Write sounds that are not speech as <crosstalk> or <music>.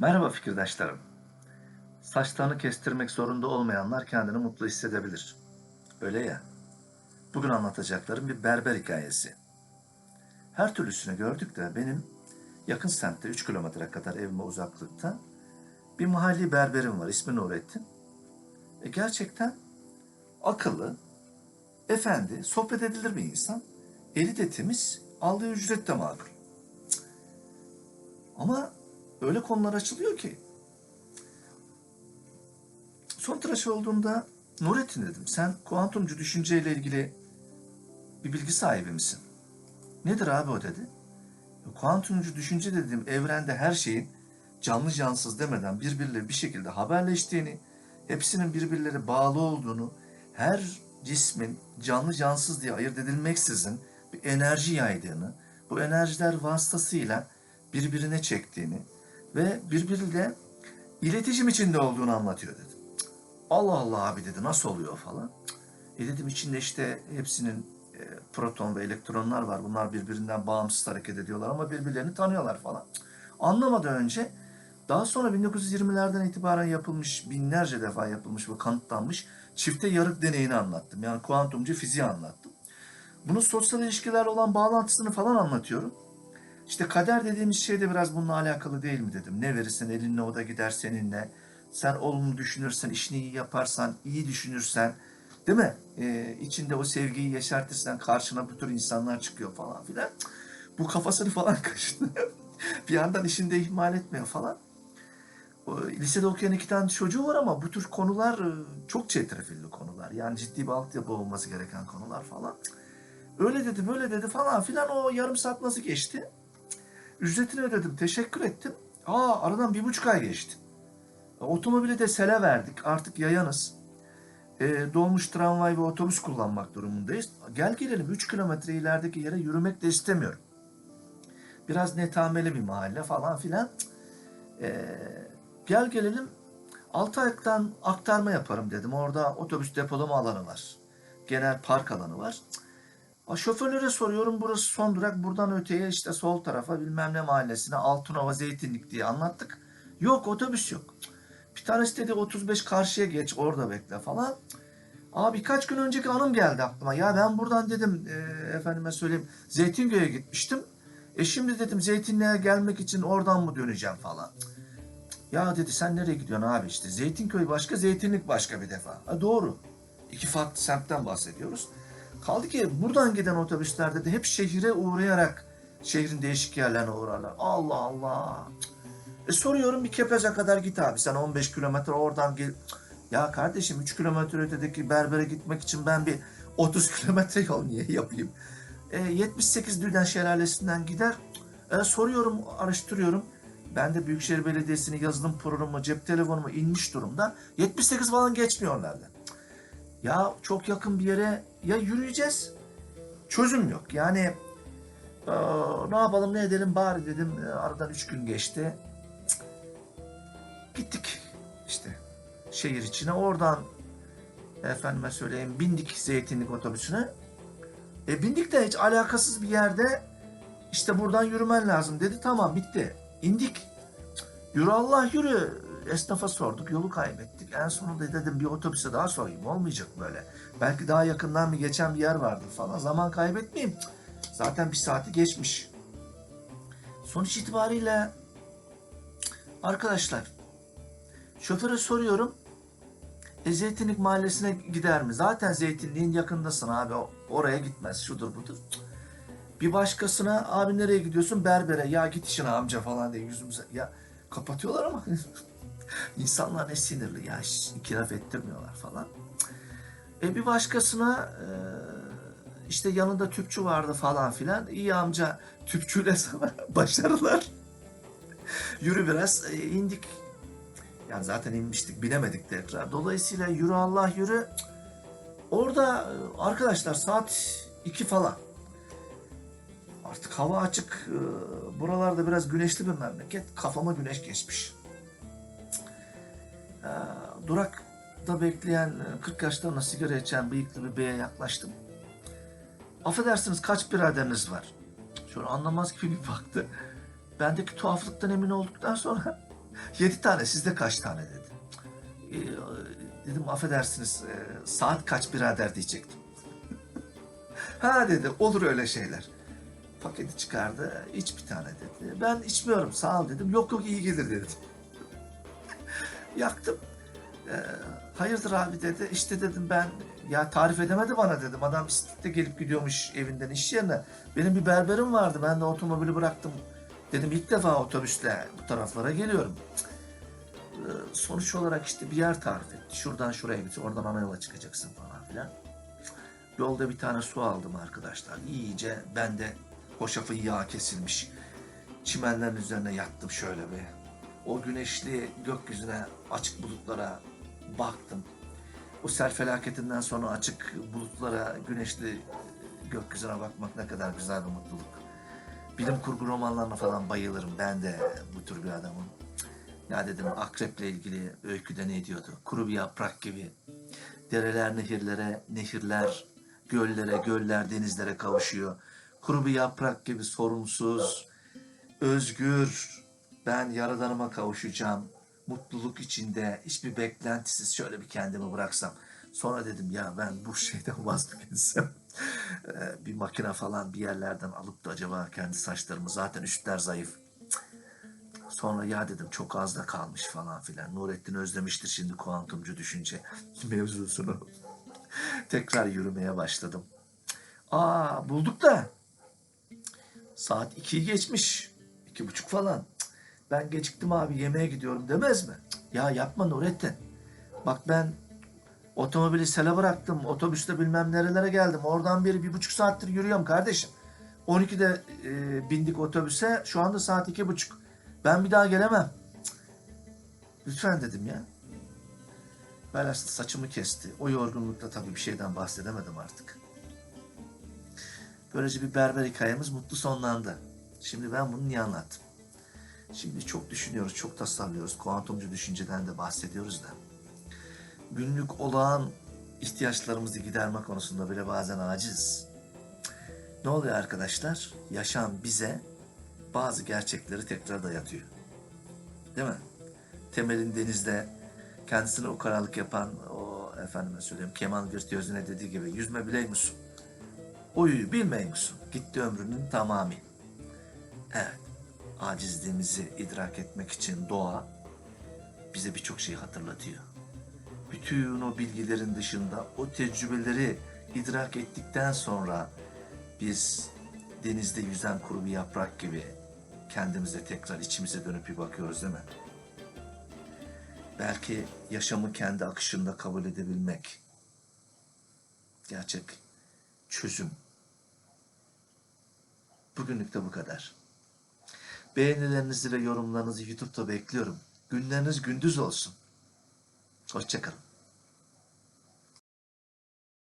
Merhaba fikirdaşlarım. Saçlarını kestirmek zorunda olmayanlar kendini mutlu hissedebilir. Öyle ya. Bugün anlatacaklarım bir berber hikayesi. Her türlüsünü gördük de benim yakın semtte 3 kilometre kadar evime uzaklıkta bir mahalli berberim var. İsmi Nurettin. E gerçekten akıllı, efendi, sohbet edilir bir insan. Eli de temiz, aldığı ücret de makul. Ama öyle konular açılıyor ki. Son tıraş olduğumda Nurettin dedim sen kuantumcu düşünceyle ilgili bir bilgi sahibi misin? Nedir abi o dedi. Kuantumcu düşünce dediğim evrende her şeyin canlı cansız demeden birbirleri bir şekilde haberleştiğini, hepsinin birbirleri bağlı olduğunu, her cismin canlı cansız diye ayırt edilmeksizin bir enerji yaydığını, bu enerjiler vasıtasıyla birbirine çektiğini ve birbiriyle iletişim içinde olduğunu anlatıyor dedim. Cık, Allah Allah abi dedi nasıl oluyor falan. E dedim içinde işte hepsinin e, proton ve elektronlar var. Bunlar birbirinden bağımsız hareket ediyorlar ama birbirlerini tanıyorlar falan. Anlamadan önce daha sonra 1920'lerden itibaren yapılmış, binlerce defa yapılmış ve kanıtlanmış çifte yarık deneyini anlattım. Yani kuantumcu fiziği anlattım. Bunun sosyal ilişkilerle olan bağlantısını falan anlatıyorum. İşte kader dediğimiz şey de biraz bununla alakalı değil mi dedim. Ne verirsen elinle o da gider seninle. Sen olumlu düşünürsen, işini iyi yaparsan, iyi düşünürsen, değil mi? Ee, içinde o sevgiyi yaşartırsan karşına bu tür insanlar çıkıyor falan filan. Bu kafasını falan <laughs> kaşıdı. bir yandan işini de ihmal etmiyor falan. Lisede okuyan iki tane çocuğu var ama bu tür konular e, çok çetrefilli konular. Yani ciddi bir altyapı olması gereken konular falan. Öyle dedi, böyle dedi falan filan. O yarım saat nasıl geçti? Ücretini ödedim, teşekkür ettim. Aa aradan bir buçuk ay geçti. Otomobili de sele verdik. Artık yayanız. E, dolmuş tramvay ve otobüs kullanmak durumundayız. Gel gelelim 3 kilometre ilerideki yere yürümek de istemiyorum. Biraz netameli bir mahalle falan filan. E, gel gelelim Altayak'tan aktarma yaparım dedim. Orada otobüs depolama alanı var. Genel park alanı var. A, Şoförlere soruyorum burası son durak buradan öteye işte sol tarafa bilmem ne mahallesine Altınova Zeytinlik diye anlattık. Yok otobüs yok. Bir tanesi dedi 35 karşıya geç orada bekle falan. Aa birkaç gün önceki anım geldi aklıma. Ya ben buradan dedim e, efendime söyleyeyim Zeytingöy'e gitmiştim. E şimdi dedim Zeytinliğe gelmek için oradan mı döneceğim falan. Ya dedi sen nereye gidiyorsun abi işte Zeytinköy başka Zeytinlik başka bir defa. Ha, doğru. İki farklı semtten bahsediyoruz. Kaldı ki buradan giden otobüslerde de hep şehire uğrayarak şehrin değişik yerlerine uğrarlar. Allah Allah. E soruyorum bir Kepez'e kadar git abi. Sen 15 kilometre oradan gel. Ya kardeşim 3 kilometre ötedeki berbere gitmek için ben bir 30 <laughs> kilometre yol niye yapayım? E, 78 Düden Şelalesi'nden gider. E, soruyorum, araştırıyorum. Ben de Büyükşehir Belediyesi'nin yazılım programı, cep telefonumu inmiş durumda. 78 falan geçmiyorlardı. Ya çok yakın bir yere ya yürüyeceğiz. Çözüm yok. Yani eee, ne yapalım ne edelim bari dedim. E, aradan üç gün geçti. Cık. Gittik işte şehir içine. Oradan efendime söyleyeyim bindik zeytinlik otobüsüne. E bindik de hiç alakasız bir yerde işte buradan yürümen lazım dedi. Tamam bitti. İndik. Yürü Allah yürü. Esnafa sorduk, yolu kaybettik. En sonunda dedim bir otobüse daha sorayım. Olmayacak böyle. Belki daha yakından bir geçen bir yer vardır falan. Zaman kaybetmeyeyim. Zaten bir saati geçmiş. Sonuç itibariyle arkadaşlar şoföre soruyorum. E Zeytinlik Mahallesi'ne gider mi? Zaten Zeytinliğin yakındasın abi. Oraya gitmez. Şudur budur. Bir başkasına abi nereye gidiyorsun? Berbere. Ya git işine amca falan diye yüzümüze. Ya kapatıyorlar ama <laughs> İnsanlar ne sinirli ya hiç iki laf ettirmiyorlar falan. E bir başkasına e, işte yanında tüpçü vardı falan filan. İyi amca tüpçüyle sana <laughs> başarılar. Yürü biraz e, indik. Yani zaten inmiştik binemedik tekrar. Dolayısıyla yürü Allah yürü. Orada e, arkadaşlar saat iki falan. Artık hava açık. Buralarda biraz güneşli bir memleket. Kafama güneş geçmiş. Ee, durakta bekleyen e, 40 yaşlarında sigara içen bıyıklı bir beye yaklaştım. Affedersiniz kaç biraderiniz var? Şöyle anlamaz gibi bir baktı. Bendeki tuhaflıktan emin olduktan sonra <laughs> Yedi tane sizde kaç tane dedi. Ee, dedim affedersiniz e, saat kaç birader diyecektim. <laughs> ha dedi olur öyle şeyler. Paketi çıkardı iç bir tane dedi. Ben içmiyorum sağ ol dedim. Yok yok iyi gelir dedi. Yaktım. Ee, hayırdır abi dedi. İşte dedim ben ya tarif edemedi bana dedim. Adam bisikletle gelip gidiyormuş evinden iş yerine. Benim bir berberim vardı. Ben de otomobili bıraktım. Dedim ilk defa otobüsle bu taraflara geliyorum. Ee, sonuç olarak işte bir yer tarif etti. Şuradan şuraya git, oradan ana yola çıkacaksın falan filan. Yolda bir tane su aldım arkadaşlar. İyice ben de hoşafın yağı kesilmiş. Çimenlerin üzerine yattım şöyle bir. O güneşli gökyüzüne, açık bulutlara baktım. O sel felaketinden sonra açık bulutlara, güneşli gökyüzüne bakmak ne kadar güzel bir mutluluk. Bilim kurgu romanlarına falan bayılırım. Ben de bu tür bir adamım. Ya dedim akreple ilgili öyküde ne diyordu? Kuru bir yaprak gibi. Dereler nehirlere, nehirler göllere, göller denizlere kavuşuyor. Kuru bir yaprak gibi sorumsuz, özgür. Ben yaradanıma kavuşacağım. Mutluluk içinde, hiçbir beklentisiz şöyle bir kendimi bıraksam. Sonra dedim ya ben bu şeyden <laughs> vaz mı geçsem? Ee, bir makine falan bir yerlerden alıp da acaba kendi saçlarımı zaten üstler zayıf. Sonra ya dedim çok az da kalmış falan filan. Nurettin özlemiştir şimdi kuantumcu düşünce <laughs> mevzusunu. Tekrar yürümeye başladım. Aa bulduk da. Saat 2'yi geçmiş. iki buçuk falan. Ben geciktim abi yemeğe gidiyorum demez mi? Ya yapma Nurettin. Bak ben otomobili sele bıraktım. Otobüste bilmem nerelere geldim. Oradan beri bir buçuk saattir yürüyorum kardeşim. 12'de e, bindik otobüse. Şu anda saat iki buçuk. Ben bir daha gelemem. Cık. Lütfen dedim ya. Velhasıl saçımı kesti. O yorgunlukta tabii bir şeyden bahsedemedim artık. Böylece bir berber hikayemiz mutlu sonlandı. Şimdi ben bunu niye anlattım? Şimdi çok düşünüyoruz, çok tasarlıyoruz. Kuantumcu düşünceden de bahsediyoruz da. Günlük olağan ihtiyaçlarımızı giderme konusunda bile bazen aciz. Ne oluyor arkadaşlar? Yaşam bize bazı gerçekleri tekrar dayatıyor. Değil mi? Temelin denizde kendisine ukaralık yapan o efendime söyleyeyim keman virtüözüne dediği gibi yüzme biley misin? Uyuyu bilmey misin? Gitti ömrünün tamamı. Evet, acizliğimizi idrak etmek için doğa bize birçok şey hatırlatıyor. Bütün o bilgilerin dışında o tecrübeleri idrak ettikten sonra biz denizde yüzen kuru bir yaprak gibi kendimize tekrar içimize dönüp bir bakıyoruz değil mi? Belki yaşamı kendi akışında kabul edebilmek gerçek çözüm. Bugünlük de bu kadar. Beğenilerinizi ve yorumlarınızı YouTube'da bekliyorum. Günleriniz gündüz olsun. Hoşçakalın.